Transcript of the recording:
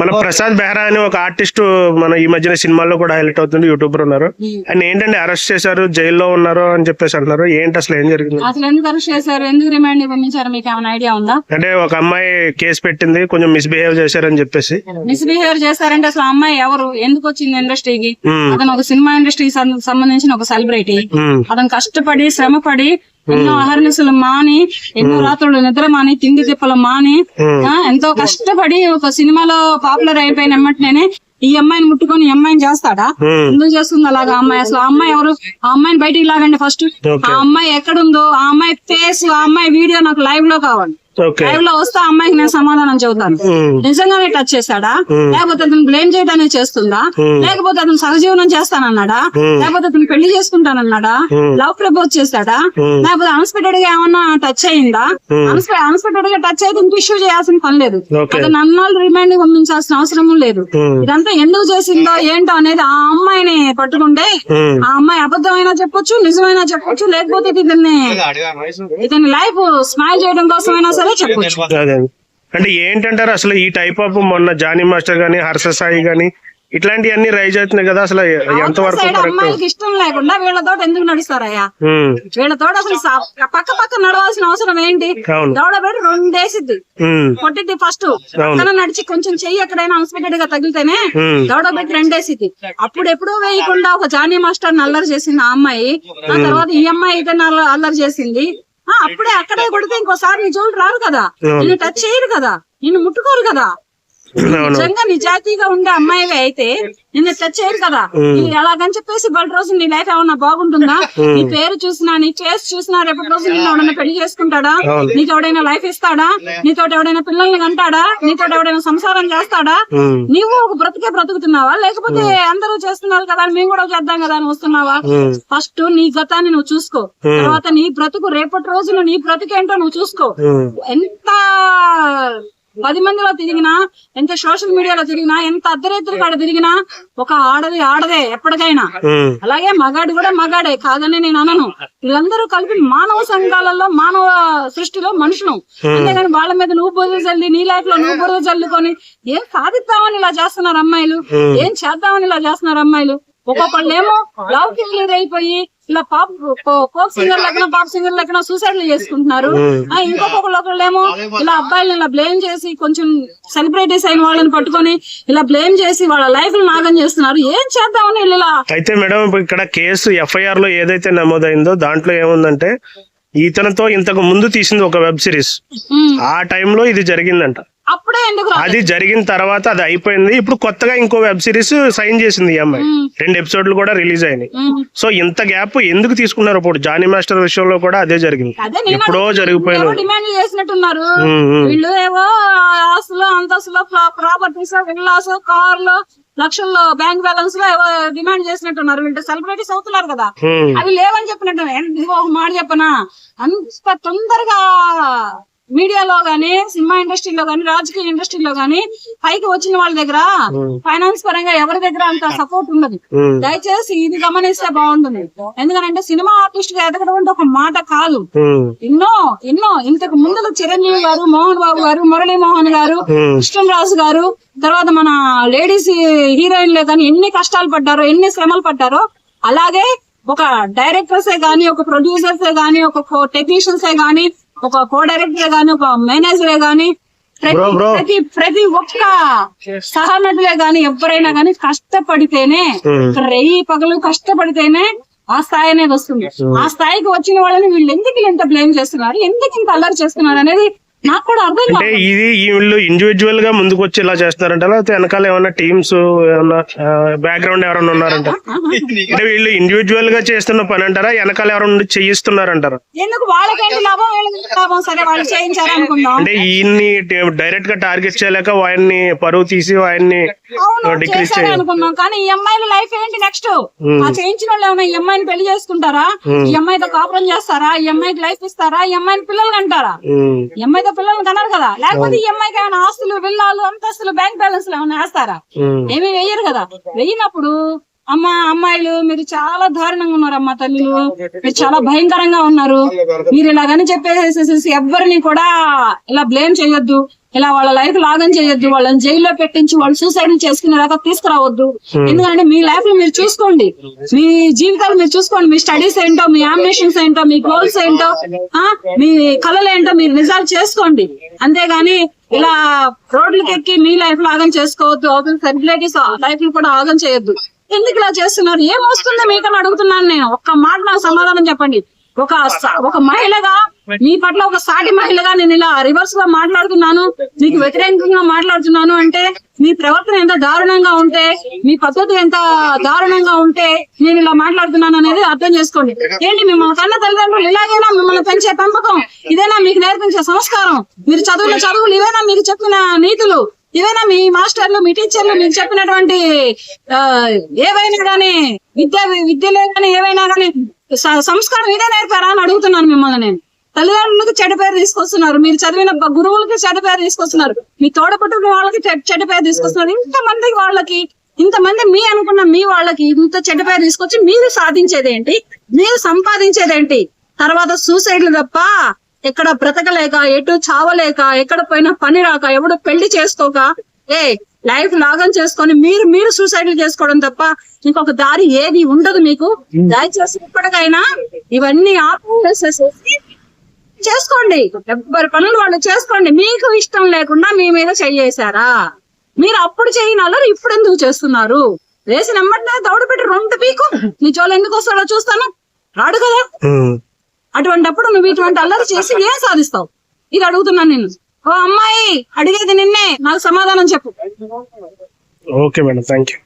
మన ప్రసాద్ బెహ్రా అని ఒక ఆర్టిస్ట్ మన ఈ మధ్యన సినిమాల్లో కూడా హైలైట్ అవుతుంది యూట్యూబర్ ఉన్నారు. ఆయన ఏంటంటే అరెస్ట్ చేశారు జైల్లో ఉన్నారు అని చెప్పేసి అంటున్నారు. ఏంటి అసలు ఏం జరిగింది? అసలు ఎందుకు అరెస్ట్ చేశారు? ఎందుకు రిమాండ్ పంపించారు మీకు ఏమైనా ఐడియా ఉందా? అంటే ఒక అమ్మాయి కేసు పెట్టింది కొంచెం మిస్బిహేవ్ చేశారని చెప్పేసి. మిస్బిహేవియర్ చేశారంటే అసలు అమ్మాయి ఎవరు? ఎందుకు వచ్చింది ఇండస్ట్రీకి? అతను ఒక సినిమా ఇండస్ట్రీకి సంబంధించిన ఒక సెలబ్రిటీ. అతను కష్టపడి శ్రమపడి ఎన్నో అహర్నిశలు మాని ఎన్నో రాత్రులు నిద్ర మాని తిండి తిప్పలు మాని ఎంతో కష్టపడి ఒక సినిమాలో పాపులర్ అయిపోయిన వెంటనే ఈ అమ్మాయిని ముట్టుకొని ఈ అమ్మాయిని చేస్తాడా? ఎందుకు చేస్తుంది అలాగా అమ్మాయి? అసలు ఆ అమ్మాయి ఎవరు? ఆ అమ్మాయిని బయటికి లాగండి ఫస్ట్. ఆ అమ్మాయి ఎక్కడుందో ఆ అమ్మాయి ఫేస్ ఆ అమ్మాయి వీడియో నాకు లైవ్లో కావాలి. లైవ్లో వస్తే అమ్మాయికి నేను సమాధానం చెబుతాను. నిజంగానే టచ్ చేశాడా. లేకపోతే అతను బ్లేమ్ చేయడానికి చేస్తుందా. లేకపోతే అతను సహజీవనం చేస్తానన్నాడా. లేకపోతే అతను పెళ్ళి చేసుకుంటానన్నాడా. లవ్ ప్రపోజ్ చేశాడా? Hmm. లేకపోతే అన్స్పెక్టెడ్గా ఏమన్నా టచ్ అయిందా. అన్స్పెక్టెడ్గా టచ్ అయితే ఇంక ఇష్యూ చేయాల్సిన పని లేదు. అతను అన్నాళ్ళు రిమైండ్ పంపించాల్సిన అవసరం లేదు. ఇదంతా ఎందుకు చేసిందో ఏంటో అనేది ఆ అమ్మాయిని పట్టుకుంటే ఆ అమ్మాయి అబద్ధమైనా చెప్పొచ్చు నిజమైనా చెప్పొచ్చు లేకపోతే ఇతన్ని ఇతని లైఫ్ స్మైల్ చేయడం కోసమైనా సరే చెప్పొచ్చు. అంటే ఏంటంటారు అసలు ఈ టైప్ ఆఫ్ మొన్న జానీ మాస్టర్ గానీ హర్ష సాయి గానీ ఇట్లాంటివన్నీ రైజ్ అవుతున్నాయి కదా అసలు ఎంత వరకు ఇష్టం లేకుండా వీళ్ళతో ఎందుకు నడుస్తారయ్యా? వీళ్ళతో అసలు పక్క పక్క నడవాల్సిన అవసరం ఏంటి? అవును. దౌడ పెట్టి రెండేసిద్ది కొట్టిద్ది ఫస్ట్ పక్కన నడిచి కొంచెం చెయ్యి ఎక్కడైనా అన్స్పెక్టెడ్గా తగిలితేనే ఉమ్, దౌడ పెట్టి రెండేసిద్ది. అప్పుడు ఎప్పుడూ వేయకుండా ఒక జానీ మాస్టర్ అల్లరి చేసింది ఆ అమ్మాయి. ఆ తర్వాత ఈ అమ్మాయి అల్ల- అల్లరి చేసింది. అప్పుడే అక్కడే కొడితే ఇంకోసారి నీ జోలు రారు కదా. నిన్ను టచ్ చేయరు కదా. నిన్ను ముట్టుకోరు కదా. నిజంగా నిజాయితీగా ఉండే అమ్మాయివే అయితే నిన్ను టచ్ చేయరు కదా. ఎలాగని చెప్పేసి బయట రోజు నీ లైఫ్ ఏమన్నా బాగుంటుందా? నీ పేరు చూసినా నీ ఫేస్ చూసినా రేపటి రోజు నిన్ను ఎవడైనా పెళ్ళి చేసుకుంటాడా. నీకు ఎవడైనా లైఫ్ ఇస్తాడా? నీతో ఎవడైనా పిల్లల్ని కంటాడా? నీతో ఎవడైనా సంసారం చేస్తాడా? ఉమ్, నీవు ఒక బ్రతికే బ్రతుకుతున్నావా? లేకపోతే అందరూ చేస్తున్నారు కదా మేము కూడా చేద్దాం కదా అని వస్తున్నావా? ఫస్ట్ నీ గతాన్ని నువ్వు చూసుకో. తర్వాత నీ బ్రతుకు రేపటి రోజున నీ బ్రతుకేంటో నువ్వు చూసుకో. ఎంత పది మందిలో తిరిగినా ఎంత సోషల్ మీడియాలో తిరిగినా ఎంత అర్ధరేత్రి కాడ తిరిగినా ఒక ఆడది ఆడదే ఎప్పటికైనా. అలాగే మగాడు కూడా మగాడే కాదని నేను అనను. వీళ్ళందరూ కలిపి మానవ సంఘాలలో మానవ సృష్టిలో మనుషులు. అంతేగాని వాళ్ళ మీద నువ్వు బురద చల్లి నీ లైఫ్లో నువ్వు బురద చల్లుకొని ఏం సాధిద్దామని ఇలా చేస్తున్నారు అమ్మాయిలు? ఏం చేద్దామని ఇలా చేస్తున్నారు అమ్మాయిలు? ఒక్కొక్కళ్ళు ఏమో లవ్ ఫెయిలియర్ అయిపోయి ఇలా పాప్ పోప్ సింగర్ లెక్కన పాప్ సింగర్ లెక్కన సూసైడ్లు చేసుకుంటున్నారు? ఆ, ఇంకొకళ్ళు ఒకళ్ళేమో ఇలా అబ్బాయిలను ఇలా బ్లేమ్ చేసి కొంచెం సెలబ్రిటీస్ అయిన వాళ్ళని పట్టుకొని ఇలా బ్లేమ్ చేసి వాళ్ళ లైఫ్ నాగం చేస్తున్నారు. ఏం చేద్దామని ఇలా అయితే మేడం ఇప్పుడు ఇక్కడ కేసు ఎఫ్ఐఆర్లో ఏదైతే నమోదైందో దాంట్లో ఏముందంటే ఇతనితో ఇంతకు ముందు తీసింది ఒక వెబ్ సిరీస్. ఆ టైంలో ఇది జరిగిందంట. అది జరిగిన తర్వాత అది అయిపోయింది. ఇప్పుడు కొత్తగా ఇంకో వెబ్ సిరీస్ సైన్ చేసింది ఈ అమ్మాయి. రెండు ఎపిసోడ్లు కూడా రిలీజ్ అయినాయి. సో ఇంత గ్యాప్ ఎందుకు తీసుకున్నారు ఇప్పుడు? జానీ మాస్టర్ విషయంలో కూడా అదే జరిగింది. ఎప్పుడో జరిగిపోయిన డిమాండ్ చేసినట్టున్నారు. ఉమ్, ఉమ్, వీళ్ళు ఏవో ఆస్తులు అంతస్తులో ప్రాపర్టీస్ విల్లాస్ కార్లు లక్షల్లో బ్యాంక్ బ్యాలెన్స్లో డిమాండ్ చేసినట్టున్నారు. వీళ్ళు సెలబ్రిటీస్ అవుతున్నారు కదా. అవి లేవని చెప్పినట్టు ఒక మాట చెప్పనా? అంత తొందరగా మీడియాలో గానీ సినిమా ఇండస్ట్రీలో గానీ రాజకీయ ఇండస్ట్రీలో గానీ పైకి వచ్చిన వాళ్ళ దగ్గర ఫైనాన్స్ పరంగా ఎవరి దగ్గర అంత సపోర్ట్ ఉండదు. దయచేసి ఇది గమనిస్తే బాగుంటుంది. ఎందుకంటే సినిమా ఆర్టిస్ట్గా ఎదగడం అంటే ఒక మాట కాదు. ఎన్నో ఎన్నో. ఇంతకు ముందు చిరంజీవి గారు మోహన్ బాబు గారు మురళీ మోహన్ గారు కృష్ణరాజు గారు తర్వాత మన లేడీస్ హీరోయిన్లే కానీ ఎన్ని కష్టాలు పడ్డారో ఎన్ని శ్రమలు పడ్డారో అలాగే ఒక డైరెక్టర్సే గానీ ఒక ప్రొడ్యూసర్సే గానీ ఒక టెక్నీషియన్సే గానీ ఒక కో డైరెక్టరే గానీ ఒక మేనేజరే గానీ ప్రతి. ప్రతి ప్రతి ఒక్క సహనటులే గానీ ఎవరైనా గానీ కష్టపడితేనే ఉమ్. రెయ్యి పగలు కష్టపడితేనే ఆ స్థాయి అనేది వస్తుంది ఆ స్థాయికి వచ్చిన వాళ్ళని వీళ్ళు ఎందుకు ఇంత బ్లేమ్ చేస్తున్నారు ఎందుకు ఇంత అల్లరి చేస్తున్నారు అనేది నాకు కూడా అర్థం అంటే ఇది వీళ్ళు ఇండివిజువల్గా ముందుకు వచ్చి ఇలా చేస్తున్నారంట లేకపోతే వెనకాల ఏమన్నా టీమ్స్ ఏమన్నా బ్యాక్గ్రౌండ్ ఎవరైనా ఉన్నారంట? అంటే వీళ్ళు ఇండివిజువల్గా చేస్తున్న పని అంటారా వెనకాల ఎవరైనా చేయిస్తున్నారంటారా? ఎందుకు వాళ్ళకేంటి లాభం వీళ్ళకి లాభం? సరే వాళ్ళు చేయించారనుకుందాం. అంటే ఈయన్ని డైరెక్ట్గా టార్గెట్ చేయలేక ఆయన్ని పరువు తీసి ఆయన్ని అవును చేశారు అనుకుందాం కానీ ఈ అమ్మాయిల లైఫ్ ఏంటి నెక్స్ట్. ఆ చేయించిన వాళ్ళు ఏమైనా ఈ అమ్మాయిని పెళ్ళి చేసుకుంటారా? ఈ అమ్మాయితో కాపురం చేస్తారా? ఈ అమ్మాయికి లైఫ్ ఇస్తారా? ఈ అమ్మాయిని పిల్లలు అంటారా ఉమ్, ఈ అమ్మాయితో పిల్లలు కన్నారు కదా. లేకపోతే ఈ అమ్మాయికి ఏమైనా ఆస్తులు విల్లాలు అంతస్తులు బ్యాంక్ బ్యాలెన్స్ ఏమైనా వేస్తారా? ఏమీ వేయరు కదా. వేయినప్పుడు అమ్మ అమ్మాయిలు మీరు చాలా దారుణంగా ఉన్నారు అమ్మ తల్లులు మీరు చాలా భయంకరంగా ఉన్నారు. మీరు ఇలాగని చెప్పేసేసి ఎవ్వరిని కూడా ఇలా బ్లేమ్ చేయొద్దు. ఇలా వాళ్ళ లైఫ్ లాగం చేయొద్దు. వాళ్ళని జైల్లో పెట్టించి వాళ్ళు సూసైడ్ చేసుకునేలాగా తీసుకురావద్దు. ఎందుకంటే మీ లైఫ్ మీరు చూసుకోండి. మీ జీవితాలు మీరు చూసుకోండి. మీ స్టడీస్ ఏంటో మీ అంబిషన్స్ ఏంటో మీ గోల్స్ ఏంటో ఆ మీ కళలు ఏంటో మీరు నిజాలు చేసుకోండి. అంతేగాని ఇలా రోడ్లకి ఎక్కి మీ లైఫ్ లాగం చేసుకోవద్దు. అవతల రిలేటివ్స్ లైఫ్ కూడా ఆగం చేయొద్దు. ఎందుకు ఇలా చేస్తున్నారు? ఏం వస్తుందో? మీకని అడుగుతున్నాను నేను. ఒక్క మాట నాకు సమాధానం చెప్పండి. ఒక ఒక మహిళగా మీ పట్ల ఒక సాటి మహిళగా నేను ఇలా రివర్స్గా మాట్లాడుతున్నాను. మీకు వ్యతిరేకంగా మాట్లాడుతున్నాను అంటే మీ ప్రవర్తన ఎంత దారుణంగా ఉంటే మీ పద్ధతి ఎంత దారుణంగా ఉంటే నేను ఇలా మాట్లాడుతున్నాను అనేది అర్థం చేసుకోండి. ఏంటి? మిమ్మల్ని కన్న తల్లిదండ్రులు ఇలాగైనా మిమ్మల్ని పెంచే పెంపకం? ఇదేనా మీకు నేర్పించే సంస్కారం? మీరు చదువుల చదువులు ఇవేనా మీకు చెప్పిన నీతులు? ఇవేనా మీ మాస్టర్లు మీ టీచర్లు మీకు చెప్పినటువంటి ఏవైనా కానీ విద్య విద్యలే కానీ ఏవైనా కానీ సంస్కారం ఇదే నేర్పారా అని అడుగుతున్నాను మిమ్మల్ని నేను. తల్లిదండ్రులకు చెడ్డ పేరు తీసుకొస్తున్నారు. మీరు చదివిన గురువులకి చెడ్డ పేరు తీసుకొస్తున్నారు. మీ తోడపుట్టిన వాళ్ళకి చె- చెడ్డ పేరు తీసుకొస్తున్నారు. ఇంతమంది వాళ్ళకి ఇంతమంది మీ అనుకున్న మీ వాళ్ళకి ఇంత చెడ్డ పేరు తీసుకొచ్చి మీరు సాధించేదేంటి? మీరు సంపాదించేదేంటి? తర్వాత సూసైడ్లు తప్ప ఎక్కడ బ్రతకలేక ఎటు చావలేక ఎక్కడ పోయినా పని రాక ఎవడు పెళ్ళి చేసుకోక ఏ లైఫ్ లాగం చేసుకొని మీరు మీరు సూసైడ్ చేసుకోవడం తప్ప ఇంకొక దారి ఏది ఉండదు మీకు. దయచేసి ఇప్పటికైనా ఇవన్నీ ఆపేసేసి చేసుకోండి. ఎవరి పనులు వాళ్ళు చేసుకోండి. మీకు ఇష్టం లేకుండా మీ మీద చెయ్యేశారా మీరు అప్పుడు చేయని అల్లరి ఇప్పుడు ఎందుకు చేస్తున్నారు? వేసిన ఎమ్మటినే దౌడు పెట్టి రెండు పీకు. నీ జోలు ఎందుకు వస్తాడో చూస్తాను. రాడు కదా. అటువంటప్పుడు నువ్వు ఇటువంటి అల్లరి చేసి ఏం సాధిస్తావు? ఇది అడుగుతున్నాను నేను ఓ అమ్మాయి అడిగేది నిన్నే. నాకు సమాధానం చెప్పు. Okay madam thank you